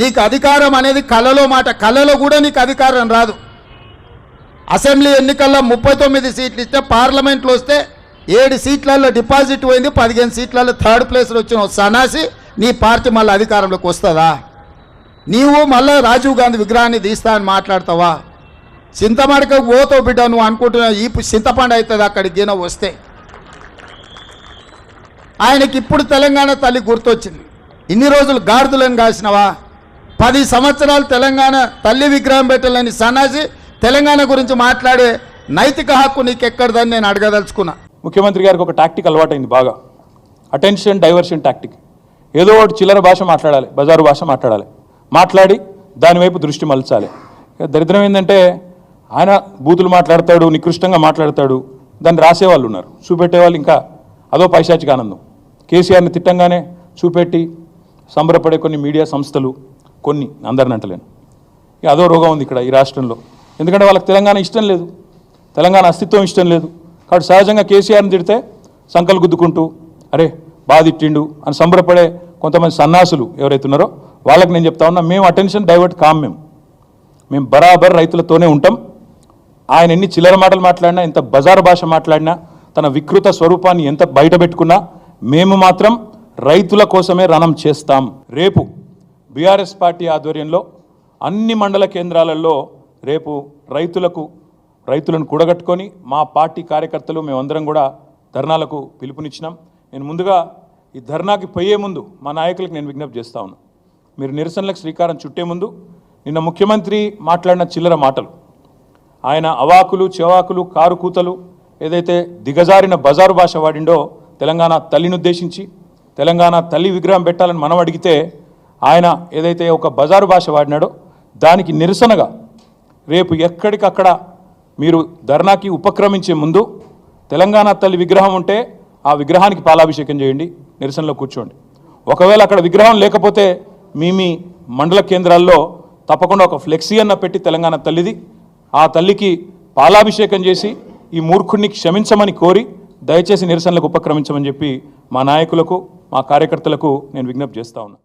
నీకు అధికారం అనేది కళలో మాట. కళలో కూడా నీకు అధికారం రాదు. అసెంబ్లీ ఎన్నికల్లో ముప్పై తొమ్మిది సీట్లు ఇస్తే పార్లమెంట్లో వస్తే ఏడు సీట్లలో డిపాజిట్ పోయింది పదిహేను సీట్లలో థర్డ్ ప్లేస్లో వచ్చిన సనాసి నీ పార్టీ మళ్ళీ అధికారంలోకి వస్తుందా? నీవు మళ్ళీ రాజీవ్ గాంధీ విగ్రహాన్ని తీస్తా అని మాట్లాడతావా? చింతమడక పోతో బిడ్డ నువ్వు అనుకుంటున్నావు ఈ చింతపండు అవుతుంది అక్కడికి గిన వస్తే. ఆయనకి ఇప్పుడు తెలంగాణ తల్లి గుర్తొచ్చింది. ఇన్ని రోజులు గాడిదలను కాసినవా? పది సంవత్సరాలు తెలంగాణ తల్లి విగ్రహం పెట్టాలని సన్నాసి తెలంగాణ గురించి మాట్లాడే నైతిక హక్కు నీకెక్కడదని నేను అడగదలుచుకున్నా. ముఖ్యమంత్రి గారికి ఒక టాక్టిక్ అలవాటైంది బాగా. అటెన్షన్ డైవర్షన్ టాక్టిక్ ఏదో ఒకటి చిల్లర భాష మాట్లాడాలి బజారు భాష మాట్లాడాలి. మాట్లాడి దాని వైపు దృష్టి మలచాలి. దరిద్రం ఏంటంటే ఆయన బూతులు మాట్లాడతాడు నికృష్టంగా మాట్లాడతాడు దాన్ని రాసేవాళ్ళు ఉన్నారు. చూపెట్టేవాళ్ళు ఇంకా అదో పైశాచిక ఆనందం. కేసీఆర్ని తిట్టంగానే చూపెట్టి సంబరపడే కొన్ని మీడియా సంస్థలు కొన్ని అందరిని అంటలేను. ఇక అదో రోగం ఉంది ఇక్కడ ఈ రాష్ట్రంలో. ఎందుకంటే వాళ్ళకి తెలంగాణ ఇష్టం లేదు. తెలంగాణ అస్తిత్వం ఇష్టం లేదు. కాబట్టి సహజంగా కేసీఆర్ని తిడితే సంకలు గుద్దుకుంటూ అరే బాధిట్టిండు అని సంబరపడే కొంతమంది సన్నాసులు ఎవరైతే ఉన్నారో వాళ్ళకి నేను చెప్తా ఉన్నా మేము అటెన్షన్ డైవర్ట్ కాం మేము. మేము బరాబర్ రైతులతోనే ఉంటాం. ఆయన ఎన్ని చిల్లర మాటలు మాట్లాడినా ఎంత బజారు భాష మాట్లాడినా తన వికృత స్వరూపాన్ని ఎంత బయట పెట్టుకున్నా మేము మాత్రం రైతుల కోసమే రణం చేస్తాం. రేపు బీఆర్ఎస్ పార్టీ ఆధ్వర్యంలో అన్ని మండల కేంద్రాలలో రేపు రైతులకు రైతులను కూడగట్టుకొని మా పార్టీ కార్యకర్తలు మేమందరం కూడా ధర్నాలకు పిలుపునిచ్చినాం. నేను ముందుగా ఈ ధర్నాకి పోయే ముందు మా నాయకులకు నేను విజ్ఞప్తి చేస్తా ఉన్నా. మీరు నిరసనలకు శ్రీకారం చుట్టే ముందు నిన్న ముఖ్యమంత్రి మాట్లాడిన చిల్లర మాటలు. ఆయన అవాకులు చెవాకులు కారు కూతలు ఏదైతే దిగజారిన బజారు భాష వాడిండో తెలంగాణ తల్లిని ఉద్దేశించి తెలంగాణ తల్లి విగ్రహం పెట్టాలని మనం అడిగితే ఆయన ఏదైతే ఒక బజారు భాష వాడినాడో దానికి నిరసనగా రేపు ఎక్కడికక్కడ మీరు ధర్నాకి ఉపక్రమించే ముందు తెలంగాణ తల్లి విగ్రహం ఉంటే ఆ విగ్రహానికి పాలాభిషేకం చేయండి నిరసనలో కూర్చోండి. ఒకవేళ అక్కడ విగ్రహం లేకపోతే మీ మీ మండల కేంద్రాల్లో తప్పకుండా ఒక ఫ్లెక్సీ అన్న పెట్టి తెలంగాణ తల్లిది ఆ తల్లికి పాలాభిషేకం చేసి ఈ మూర్ఖుడిని క్షమించమని కోరి దయచేసి నిరసనలకు ఉపక్రమించమని చెప్పి మా నాయకులకు మా కార్యకర్తలకు నేను విజ్ఞప్తి చేస్తా ఉన్నా.